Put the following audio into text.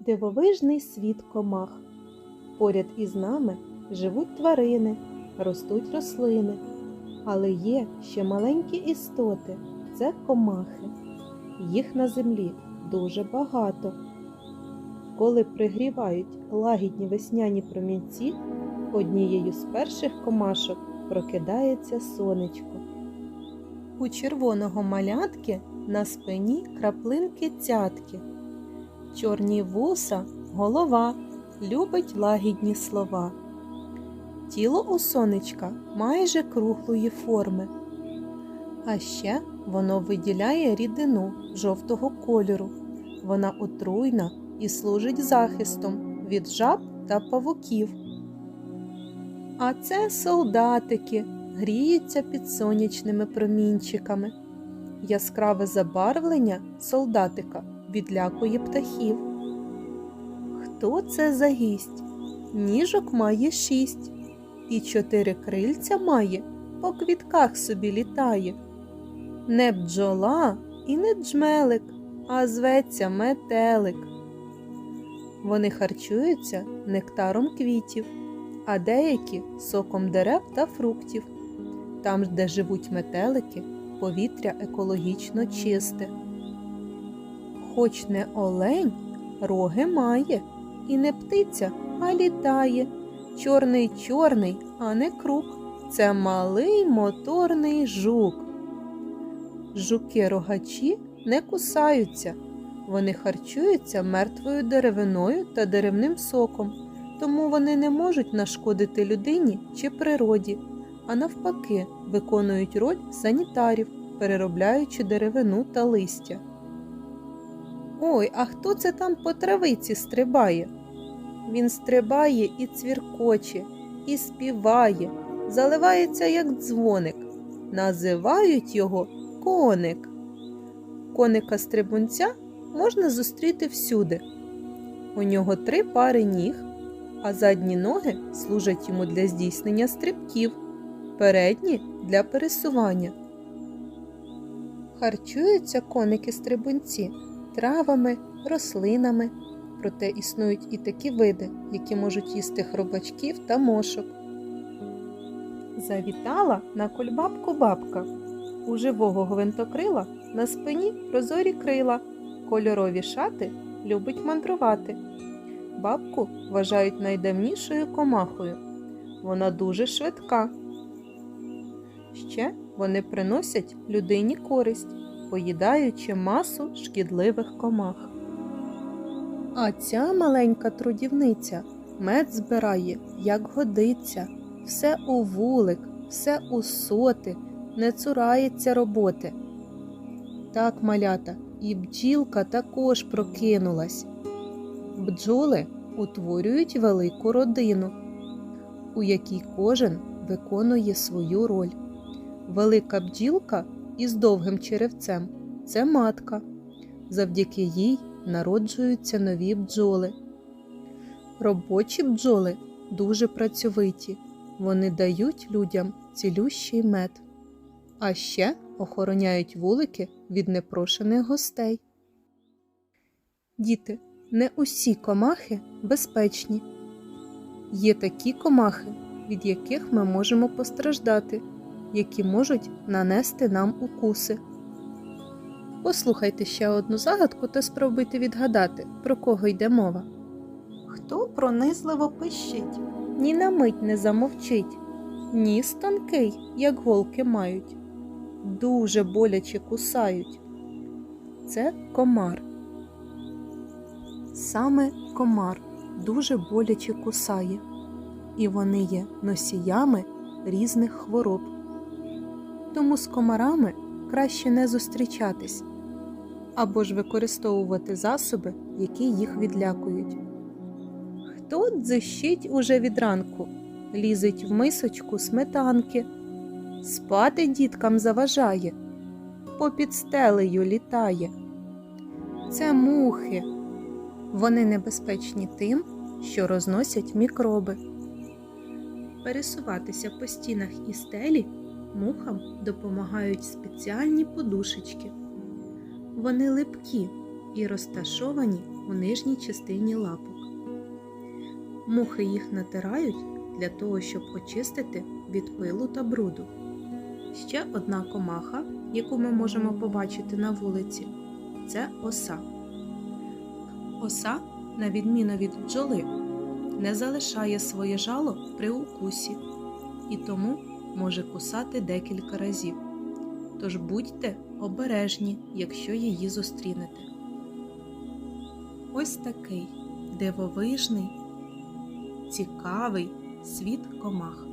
дивовижний світ комах. Поряд із нами живуть тварини, ростуть рослини, але є ще маленькі істоти це комахи. Їх на землі дуже багато. Коли пригрівають лагідні весняні промінці, однією з перших комашок прокидається сонечко. У червоного малятки на спині краплинки цятки, чорні вуса, голова, любить лагідні слова. Тіло у сонечка майже круглої форми, а ще воно виділяє рідину жовтого кольору. Вона отруйна і служить захистом від жаб та павуків. А це солдатики гріються під сонячними промінчиками. Яскраве забарвлення солдатика відлякує птахів. Хто це за гість? Ніжок має шість, і чотири крильця має, по квітках собі літає. Не бджола і не джмелик, а зветься метелик. Вони харчуються нектаром квітів, а деякі соком дерев та фруктів. Там, де живуть метелики, повітря екологічно чисте. Хоч не олень, роги має, і не птиця, а літає. Чорний чорний, а не круг. Це малий моторний жук. Жуки-рогачі не кусаються. Вони харчуються мертвою деревиною та деревним соком, тому вони не можуть нашкодити людині чи природі, а навпаки, виконують роль санітарів, переробляючи деревину та листя. Ой, а хто це там по травиці стрибає? Він стрибає і цвіркоче, і співає, заливається, як дзвоник. Називають його коник. Коника стрибунця можна зустріти всюди. У нього три пари ніг, а задні ноги служать йому для здійснення стрибків, передні для пересування. Харчуються коники-стрибунці травами, рослинами, проте існують і такі види, які можуть їсти хробачків та мошок. Завітала на кульбабку бабка. У живого гвинтокрила на спині прозорі крила, кольорові шати любить мандрувати. Бабку вважають найдавнішою комахою. Вона дуже швидка. Ще вони приносять людині користь, поїдаючи масу шкідливих комах. А ця маленька трудівниця мед збирає, як годиться, все у вулик, все у соти, не цурається роботи. Так, малята, і бджілка також прокинулась. Бджоли утворюють велику родину, у якій кожен виконує свою роль. Велика бджілка із довгим черевцем це матка. Завдяки їй народжуються нові бджоли. Робочі бджоли дуже працьовиті. Вони дають людям цілющий мед, а ще охороняють вулики від непрошених гостей. Діти, не усі комахи безпечні. Є такі комахи, від яких ми можемо постраждати, які можуть нанести нам укуси. Послухайте ще одну загадку та спробуйте відгадати, про кого йде мова. Хто пронизливо пищить, ні на мить не замовчить, ніс тонкий, як голки мають, дуже боляче кусають. Це комар. Саме комар дуже боляче кусає, і вони є носіями різних хвороб. Тому з комарами краще не зустрічатись або ж використовувати засоби, які їх відлякують. Хто дзищить уже від ранку, лізить в мисочку сметанки, спати діткам заважає, попід стелею літає. Це мухи. Вони небезпечні тим, що розносять мікроби. Пересуватися по стінах і стелі мухам допомагають спеціальні подушечки. Вони липкі і розташовані у нижній частині лапок. Мухи їх натирають для того, щоб очистити від пилу та бруду. Ще одна комаха, яку ми можемо побачити на вулиці, це оса. Оса, на відміну від бджоли, не залишає своє жало при укусі і тому може кусати декілька разів. Тож будьте обережні, якщо її зустрінете. Ось такий дивовижний, цікавий світ комах.